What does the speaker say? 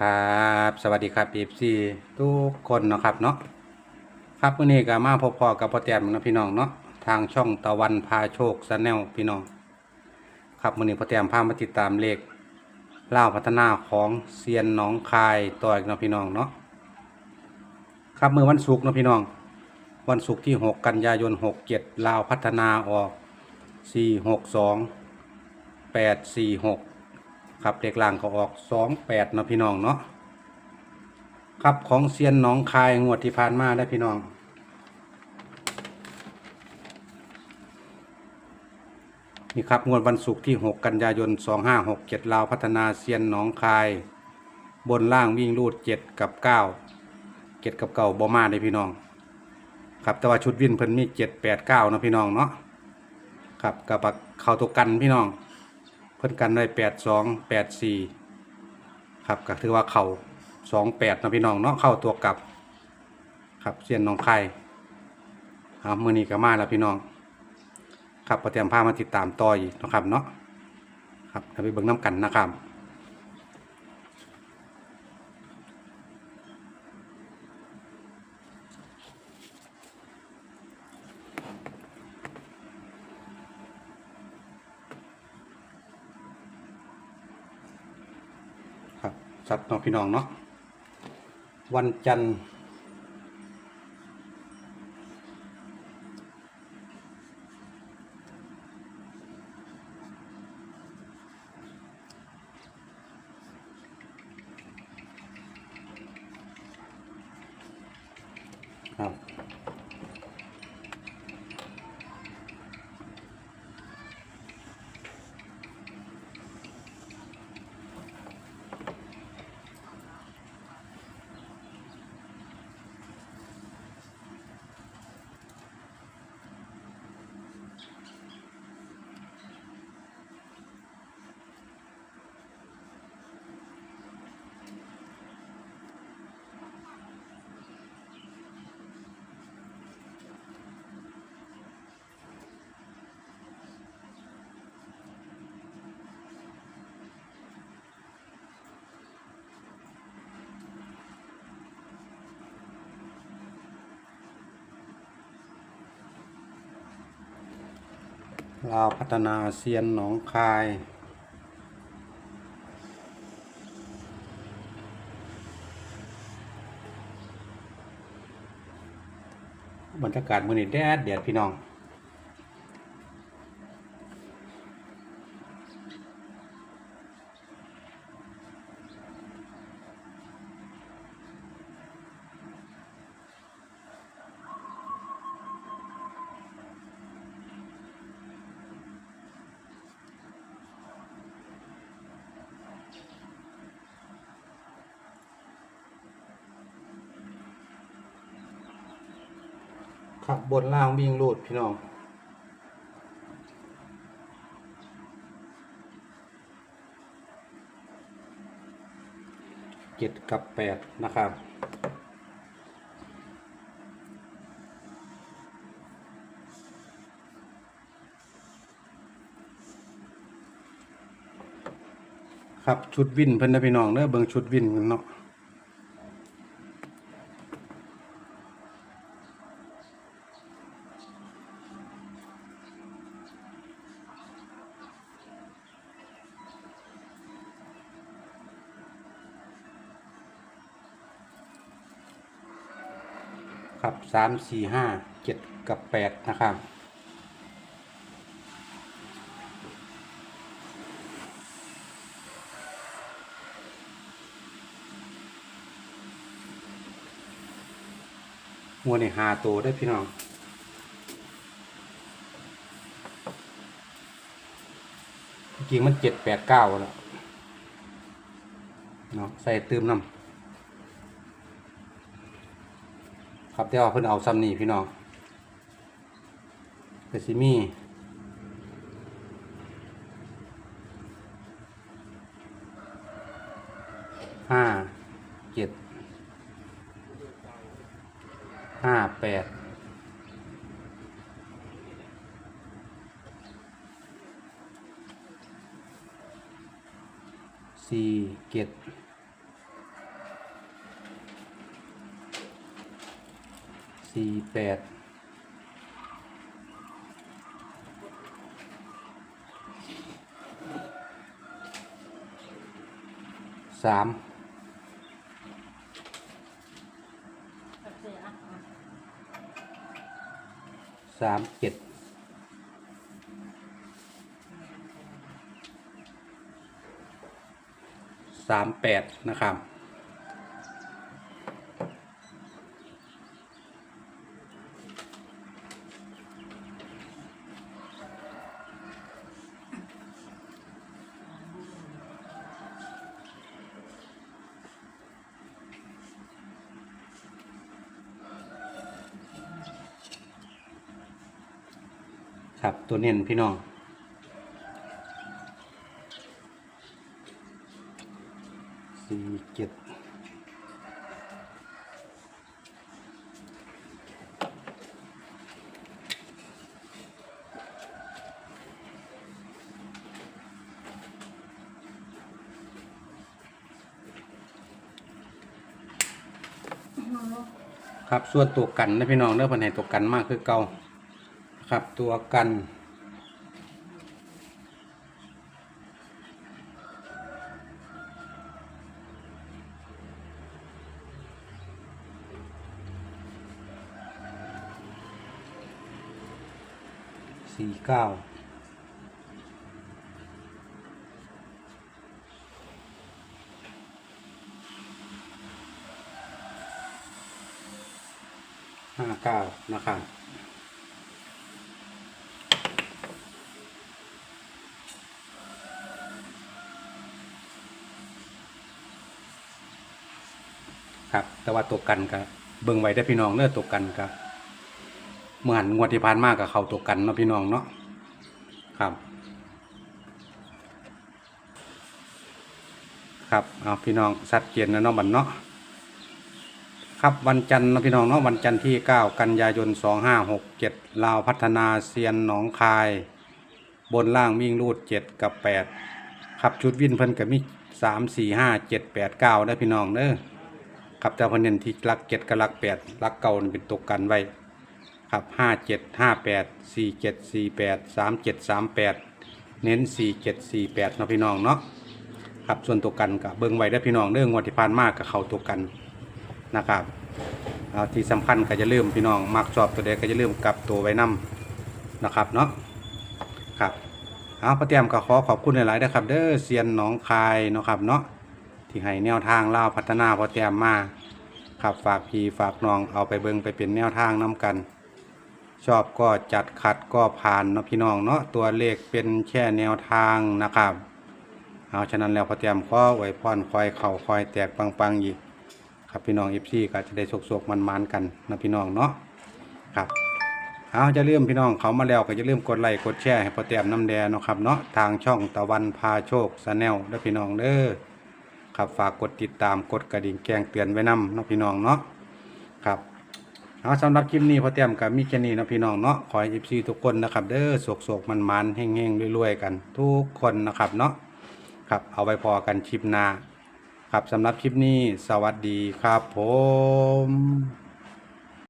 ครับ สวัสดีครับเอฟซีทุกคนนะครับเนาะครับวันนี้ก็มาพบพอกับพ่อแต้มนะพี่น้องเนาะทางช่องตะวันพาโชคสแนลพี่น้อง ครับวันนี้พ่อแต้มพามาติดตามเลขเล่าวพัฒนาของเซียนหนองคายต่ออีกนะพี่น้องเนาะครับเมื่อวันศุกร์นะพี่น้อง วันศุกร์ที่ 6 กันยายน 67ลาวพัฒนาออก 462 846 ครับเลขล่างก็ออก28เนะพี่น้องเนาะครับของเซียนหนองคายงวดที่ผ่านมาได้พี่น้อง นี่ครับงวดวันศุกร์ที่ 6 กันยายน 2567ลาวพัฒนาเซียนหนองคาย บนล่างวิ่งรูด 7 กับ 9 7 กับเก่าบ่มาได้พี่น้อง ครับแต่ว่าชุดวินเพิ่นมี 7 8 9เนาะพี่น้องเนาะครับกับเข้าตัวกันพี่น้อง พิ่นกันได้แปดสองแปดสี่ครับก็ถือว่าเข่าสองแปดนะพี่น้องเนาะเข้าตัวกลับ ครับเสียนน้องไข่ครับมือนี้ก็มาแล้วพี่น้อง ครับประเตรียมพามาติดตามต่ออีกนะครับเนาะครับไปเบิ่งน้ำกันนะครับ สัตว์เนาะพี่น้องเนาะวันจันทร์ ลาวพัฒนาเซียนหนองคาย บรรยากาศมือนี้แดดเดดพี่น้อง ขับบนล่างวิ่งรูดพี่น้อง เจ็ดกับแปดนะครับครับ ชุดวินเพิ่นนะพี่น้องเด้อเบิ่งชุดวินกันเนาะ ครับสามสี่ห้าเจ็ดกับแปดนะครับหัวนี่หาตัวได้พี่น้องจริงมันเจ็ดแปดเก้าแล้วเนาะใส่เตืมน้ำ ครับเดี๋ยวเพิ่นเอาซ้ำนี่พี่น้องเปซิมี่ห้าเจ็ดห้าแปดสี่เจ็ด สี่แปดสามสามเจ็ดสามแปดนะครับ ครับ ตัวเน้นพี่น้องสี่เจ็ดครับส่วนตัวกันนะพี่น้องเนื้อพันให้ตัวกันมากคือเก่า ครับตัวกันสี่เก้าห้าเก้านะครับ แต่ว่าตัวกันก็เบิ่งไว้ได้พี่น้องเนื้อตัวกันก็เมื่อหันงวดที่ผ่านมากกับเขาตัวกันเนาะพี่น้องเนาะครับ ครับเอาพี่น้องชัดเจนนะเนาะบันเนาะครับวันจันทร์เนาะพี่น้องเนาะวันจันทร์ที่ 9 กันยายน 2567ลาวพัฒนาเซียนหนองคาย บนล่างวิ่งรูด 7 กับ 8 ครับชุดวินเพิ่นก็มี3 4 5 7 8 9ได้พี่น้องเด้อ ครับแต่พอเน้นที่ลักเจ็ดกับลักแปดลักเก่านี่เป็นตกกันไว้ครับห้าเจ็ดห้าแปดสี่เจ็ดสี่แปดสามเจ็ดสามแปดเน้นสี่เจ็ดสี่แปดเนาะพี่น้องเนาะครับส่วนตัวกันกับเบิ้งไว้ได้พี่น้องเรื่องงวดที่ผ่านมากกับเขาตัวกันนะครับเอาที่สำคัญก็จะเริ่มพี่น้องมักชอบตัวใดก็จะเริ่มกลับตัวไว้นํนะครับเนาะครับเอาพระเตรียมก็ขอขอบคุณหลายๆนะครับ เด้อเซียนหนองคายนะครับเนาะ ที่ให้แนวทางเล่าพัฒนาพอแต้มมาครับฝากพี่ฝากน้องเอาไปเบิงไปเป็นแนวทางน้กัน ชอบก็จัดขัดก็ผ่านเนาะพี่น้องเนาะตัวเลขเป็นแค่แนวทางนะครับ เอาฉะนั้นแล้วพอแต้มขอไวพรคอยเข่าคอยแตกปังๆอีกครับพี่น้องเอฟซีก็จะได้โศกๆมันๆกันนะพี่น้องเนาะครับเอาจะเริ่มพี่น้องเขามาแล้วก็จะเริ่มกดไลค์กดแชร์ให้พอแต้มน้ำแดงเนาะครับเนาะทางช่องตะวันพาโชคสแนลและพี่น้องเด้อ ครับฝากกดติดตามกดกระดิ่งแจ้งเตือนไว้นำเนาะพี่น้องเนาะครับเอาสำหรับคลิปนี้พอเตรียมกับมีแค่นี้เนาะพี่น้องเนาะขอให้เอฟซีทุกคนนะครับ เด้อโศกโศกมันมันๆเฮงเฮงๆรวยๆกัน ทุกคนนะครับเนาะครับเอาไว้พอกันคลิปหน้าครับสำหรับคลิปนี้สวัสดีครับผม